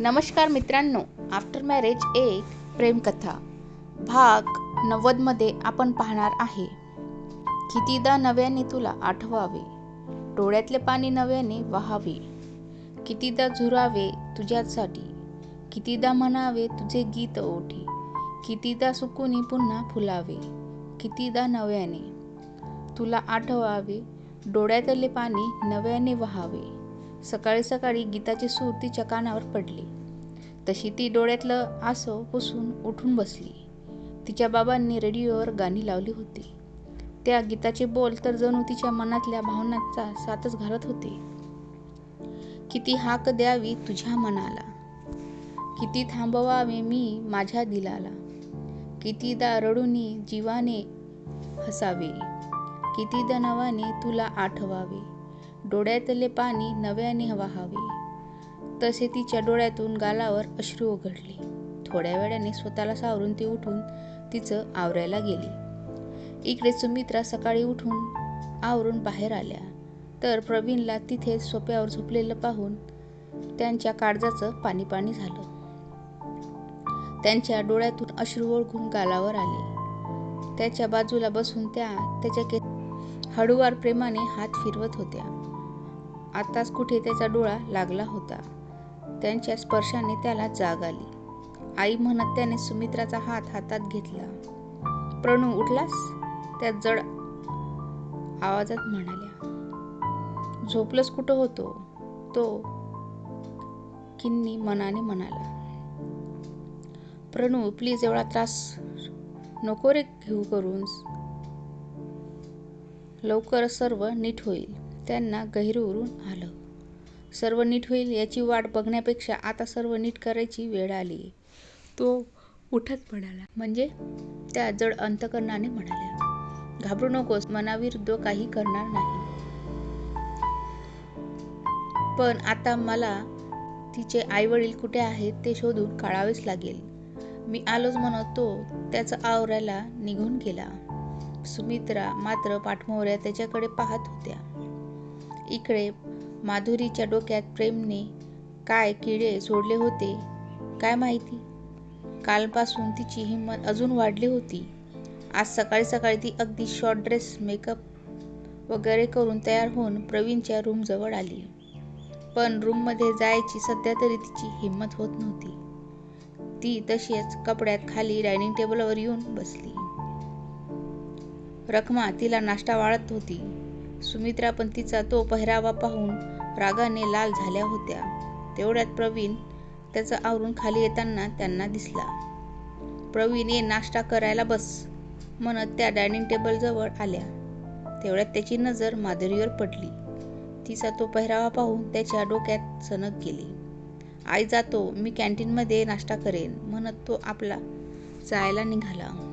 नमस्कार मित्रांनो after marriage एक प्रेमकथा भाग नव्वदमध्ये आपण पाहणार आहे. कितीदा नव्याने तुला आठवावे? डोळ्यातले पाणी नव्याने वहावे. कितीदा झुरावे तुझ्यासाठी? कितीदा म्हणावे तुझे गीत ओठी? कितीदा सुकुनी पुन्हा फुलावे? कितीदा नव्याने? तुला आठवावे डोळ्यातले पाणी नव्याने वहावे. सकाळी सकाळी गीताची सूर तिच्या कानावर पडली. तशी ती डोळ्यातलं आसो पुसून उठून बसली. तिच्या बाबांनी रेडिओवर गाणी लावली होती. त्या गीताचे बोल तर जणू तिच्या मनातल्या भावनांचा साथच घालत होते. किती हाक द्यावी तुझ्या मनाला. किती थांबवावे मी माझ्या दिलाला. कितीदा रडूनी जीवाने हसावे. कितीदा नवाने तुला आठवावे. डोळ्यातले पाणी नव्याने वाहावे तसे तिच्या डोळ्यातून गालावर अश्रू उघडले थोड्या वेळाने स्वतःला सावरून ती उठून तिचं आवरायला गेली. इकडे सुमित्रा सकाळी उठून आवरून बाहेर आल्या. तर प्रवीणला तिथे सोप्यावर झोपलेलं पाहून त्यांच्या काळजाचं पाणी पाणी झालं. त्यांच्या डोळ्यातून अश्रू ओळखून गालावर आले. त्याच्या बाजूला बसून त्या त्याच्या के हळूवार प्रेमाने हात फिरवत होत्या. आताच कुठे त्याचा डोळा लागला होता. त्यांच्या स्पर्शाने त्याला जाग आली. आई म्हणत त्याने सुमित्राचा हात हातात घेतला. प्रणू उठलास? त्या जड आवाजात म्हणाल्या. झोपलंच कुठं होतो तो? किन्नी मनाने म्हणाला. प्रणू प्लीज एवढा त्रास नको रे घेऊ करून. लवकर सर्व नीट होईल. त्यांना गहिरवरून आलं. सर्व नीट होईल याची वाट बघण्यापेक्षा आता सर्व नीट करायची वेळ आली. तो उठत म्हणाला. म्हणजे? त्या जड अंतकरणाने म्हणाल्या. घाबरू नकोस मनाविरुद्ध काही करणार नाही. पण आता मला तिचे आईवडील कुठे आहेत ते शोधून काढावेच लागेल. मी आलोच म्हणत तो त्याचा आवरायला निघून गेला. सुमित्रा मात्र पाठमोऱ्या त्याच्याकडे पाहत होत्या. इकडे माधुरीच्या डोक्यात प्रेमने काय किडे सोडले होते? काय माहिती? कालपासून तिची हिंमत अजून वाढली होती. आज सकाळी सकाळी ती अगदी शॉर्ट ड्रेस मेकअप वगैरे करून तयार होऊन प्रवीणच्या रूमजवळ आली. पण रूममध्ये जायची सध्या तरी तिची हिंमत होत नव्हती. ती तशीच कपड्यात खाली डायनिंग टेबलवर येऊन बसली. रखमा तिला नाश्ता वाढत होती. सुमित्रा पण तिचा तो पेहरावा पाहून रागाने लाल झाल्या होत्या. तेवढ्यात प्रवीण त्याचं आवरून खाली येताना त्यांना दिसला. प्रवीण ये नाश्ता करायला बस म्हणत त्या डायनिंग टेबलजवळ आल्या. तेवढ्यात त्याची नजर माधुरीवर पडली. तिचा तो पहरावा पाहून त्याच्या डोक्यात सनक गेली. आई जातो मी कॅन्टीनमध्ये नाश्ता करेन म्हणत तो आपला जायला निघाला.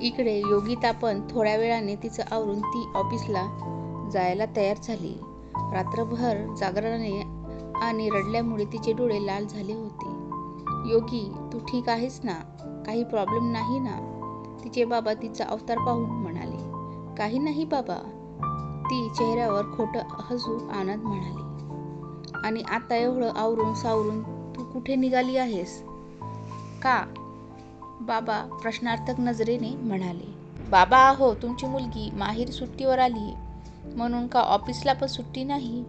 इकडे योगिता पण थोड्या वेळाने तिचं आवरून ती ऑफिसला जायला तयार झाली. रात्रभर जागरणाने आणि रडल्यामुळे तिचे डोळे लाल झाले होते. योगी तू ठीक आहेस ना? काही प्रॉब्लेम नाही ना? तिचे बाबा तिचा अवतार पाहून म्हणाले. काही नाही बाबा. ती चेहऱ्यावर खोटं हसू आनंद म्हणाली. आणि आता एवढं आवरून सावरून तू कुठे निघाली आहेस? का? बाबा प्रश्नार्थक नजरेने म्हणाले बाबा आहो तुमची मुलगी माहीर सुट्टीवर आली म्हणून का ऑफिसला पण सुट्टी नाही?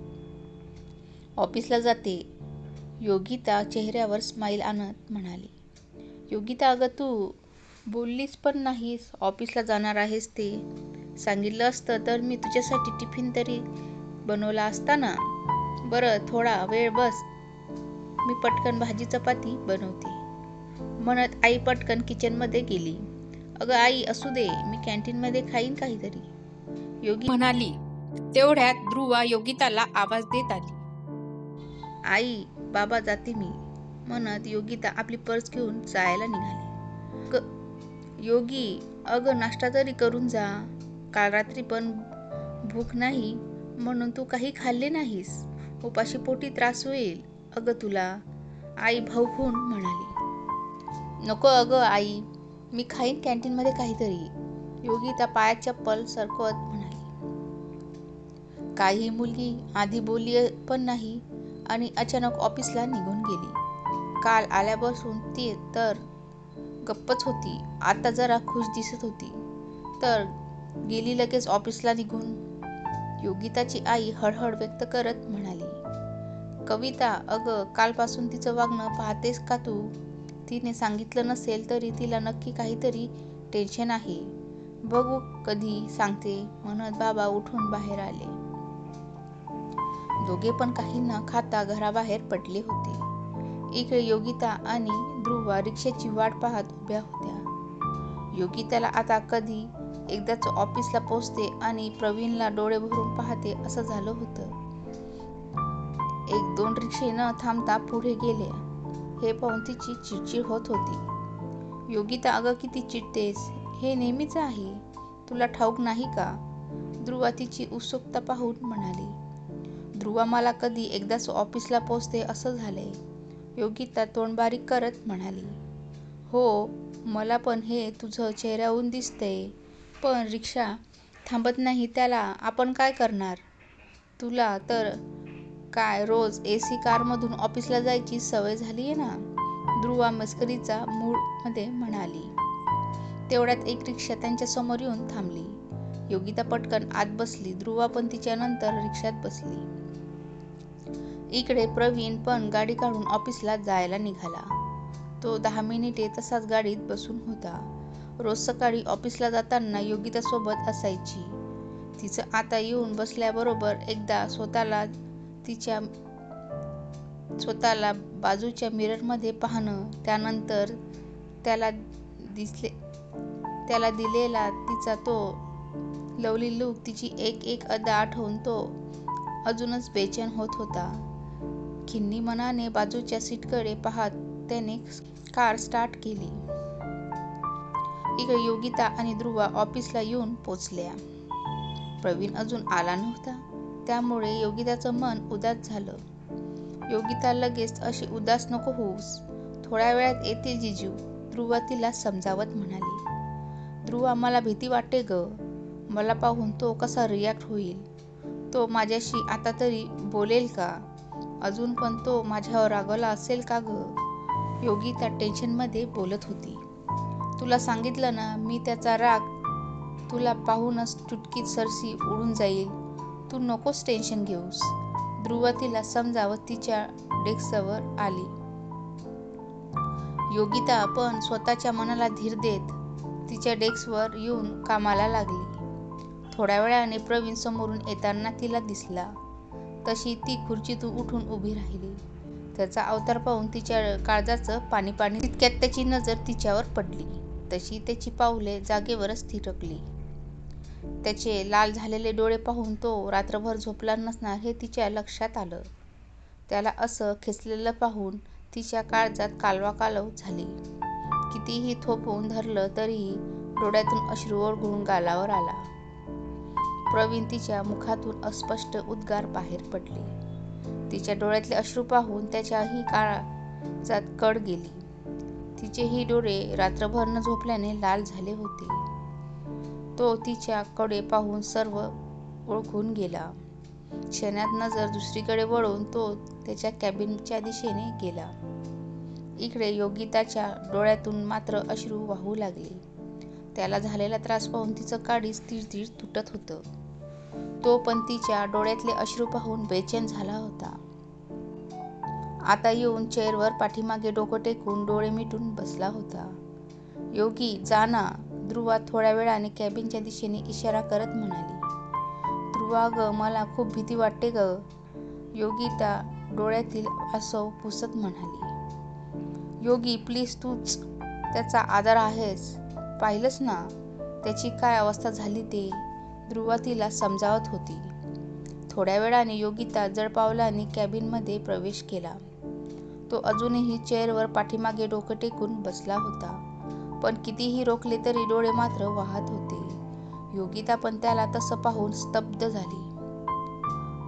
ऑफिसला जाते. योगिता चेहऱ्यावर स्माईल आणत म्हणाली योगिता अगं तू बोललीच पण नाहीस. ऑफिसला जाणार आहेस ते. सांगितलं असतं तर मी तुझ्यासाठी टिफिन तरी बनवला असता ना. बरं थोडा वेळ बस. मी पटकन भाजी चपाती बनवते. म्हणत आई पटकन किचनमध्ये गेली. अगं आई असू दे मी कॅन्टीनमध्ये खाईन काहीतरी. योगी म्हणाली. तेवढ्यात ध्रुवा योगिताला आवाज देत आली. आई बाबा जाते मी. म्हणत योगिता आपली पर्स घेऊन जायला निघाली. योगी अगं नाश्ता तरी करून जा. काल रात्री पण भूक नाही म्हणून तू काही खाल्ले नाहीस. उपाशी पोटी त्रास होईल. अगं तुला. आई भाऊकून म्हणाली. नको अगं आई. मी खाईन कॅन्टीनमध्ये काहीतरी. योगिता पायात चप्पल सरकवत म्हणाली. काही मुलगी आधी बोलली पण नाही आणि अचानक ऑफिसला निघून गेली. काल आल्यापासून ती तर गप्पच होती. आता जरा खुश दिसत होती. तर गेली लगेच ऑफिसला निघून. योगिताची आई हळहळ व्यक्त करत म्हणाली कविता अगं कालपासून तिचं वागणं पाहतेस का तू? तिने सांगितलं नसेल तरी तिला नक्की काहीतरी टेन्शन आहे. बघू कधी सांगते म्हणत बाबा उठून बाहेर आले. दोघे पण काही न खाता घराबाहेर पडले होते. इकडे योगिता आणि ध्रुवा रिक्षाची वाट पाहत उभ्या होत्या. योगिताला आता कधी एकदाच ऑफिसला पोचते आणि प्रवीणला डोळे भरून पाहते असं झालं होतं. एक दोन रिक्षे न थांबता पुढे गेल्या. हे पाहून तिची चिडचिड होत होती. योगिता अगं किती चिडतेस? हे नेहमीच आहे. तुला ठाऊक नाही का? ध्रुवा तिची उत्सुकता पाहून म्हणाली. ध्रुवा मला कधी एकदाच ऑफिसला पोचते असं झालंय. योगिता तोंडबारीक करत म्हणाली. हो मला पण हे तुझं चेहऱ्याहून दिसतंय. पण रिक्षा थांबत नाही त्याला आपण काय करणार? तुला तर काय रोज ए सी कारमधून ऑफिसला जायची सवय झाली आहे ना? ध्रुवा मस्करीचा मूडमध्ये म्हणाली. तेवढ्यात एक रिक्षा त्यांच्यासमोर येऊन थांबली. योगिता पटकन आत बसली. ध्रुवा पण तिच्यानंतर रिक्षात बसली. इकडे प्रवीण पण गाडी काढून ऑफिसला जायला निघाला. तो दहा मिनिटे तसाच गाडीत बसून होता. रोज सकाळी ऑफिसला जाताना योगिता सोबत असायची. तिचं आता येऊन बसल्याबरोबर एकदा स्वतःला तिच्या स्वतःला बाजूच्या मिररमध्ये पाहणं त्यानंतर त्याला दिसले त्याला दिलेला तिचा तो लवली लूक तिची एक एक अदा आठवून तो अजूनच बेचैन होत होता. खिन्नी मनाने बाजूच्या सीटकडे पाहत त्याने कार स्टार्ट केली. इकडे योगिता आणि ध्रुवा ऑफिसला येऊन पोचल्या. प्रवीण अजून आला नव्हता. त्यामुळे योगिताचं मन उदास झालं. योगिता लगेच अशी उदास नको होऊस. थोड्या वेळात येते जिजू. ध्रुवा तिला समजावत म्हणाली. ध्रुवा मला भीती वाटते ग. मला पाहून तो कसा रिॲक्ट होईल. तो माझ्याशी आता तरी बोलेल का? अजून पण तो माझ्यावर रागवला असेल का ग? योगिता टेन्शनमध्ये बोलत होती. तुला सांगितलं ना मी त्याचा राग तुला पाहूनच चुटकीत सरशी उडून जाईल. तू नकोच टेन्शन घेऊस. ध्रुव तिला समजावत तिच्या डेस्कवर आली. योगिता पण स्वतःच्या मनाला धीर देत तिच्या डेस्कवर येऊन कामाला लागली. थोड्या वेळाने प्रवीण समोरून येताना तिला दिसला. तशी ती खुर्चीतून उठून उभी राहिली. त्याचा अवतार पाहून तिच्या काळजाचं पाणी पाणी तितक्यात त्याची नजर तिच्यावर पडली. तशी त्याची पावले जागेवरच थिरकली. त्याचे लाल झालेले डोळे पाहून तो रात्रभर झोपला नसणार हे तिच्या लक्षात आलं. त्याला असं खेचलेलं पाहून तिच्या काळजात कालवा कालव झाली. कितीही थोपवून धरलं तरीही डोळ्यातून अश्रू ओरघळून गालावर आला. प्रवीण तिच्या मुखातून अस्पष्ट उद्गार बाहेर पडले. तिच्या डोळ्यातले अश्रू पाहून त्याच्याही काळजात कड गेली. तिचेही डोळे रात्रभर न झोपल्याने लाल झाले होते. तो तिच्या कडे पाहून सर्व ओळखून गेला. क्षणात नजर दुसरीकडे वळून तो त्याच्या कॅबिनच्या दिशेने गेला. इकडे योगिताच्या डोळ्यातून मात्र अश्रू वाहू लागले. त्याला झालेला त्रास पाहून तिचं काळीच तीळ तुटत होतं. तो पण तिच्या डोळ्यातले अश्रू पाहून बेचैन झाला होता. आता येऊन चेअरवर पाठीमागे डोकं टेकून डोळे मिटून बसला होता. योगी जाना ध्रुवा थोड्या वेळाने कॅबिनच्या दिशेने इशारा करत म्हणाली ध्रुवा ग मला खूप भीती वाटते ग. योगिता डोळ्यातील आसव पुसत म्हणाली योगी प्लीज तूच त्याचा आधार आहेस. पाहिलंच ना? त्याची काय अवस्था झाली ते? ध्रुवा तिला समजावत होती. थोड्या वेळाने योगिता जड आणि कॅबिनमध्ये प्रवेश केला. तो अजूनही चेअरवर पाठीमागे डोकं टेकून बसला होता. पण कितीही रोखले तरी डोळे मात्र वाहत होते. योगिता पण त्याला तसं पाहून स्तब्ध झाली.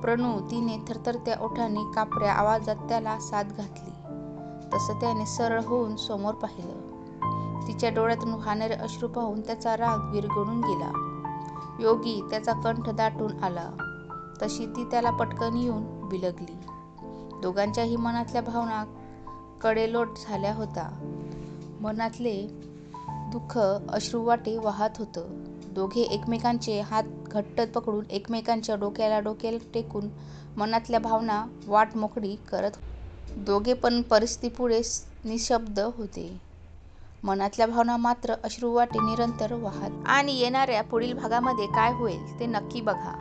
प्रणू तिने थरथरत्या ओठाने कापऱ्या आवाजात त्याला साथ घातली. तसं त्याने सरळ होऊन समोर पाहिलं. तिच्या डोळ्यातून वाहणारे अश्रू पाहून त्याचा राग विरघळून गेला. योगी त्याचा कंठ दाटून आला. तशी ती त्याला पटकन येऊन बिलगली. दोघांच्याही मनातल्या भावना कडेलोट झाल्या होता. मनातले दुःख अश्रुवाटे वाहत होतं. दोघे एकमेकांचे हात घट्ट पकडून, एकमेकांच्या डोक्याला डोके टेकून मनातल्या भावना वाट मोकळी करत दोघे पण परिस्थितीपुढे निःशब्द होते. मनातल्या भावना मात्र अश्रुवाटे निरंतर वाहत आणि येणाऱ्या पुढील भागामध्ये काय होईल ते नक्की बघा.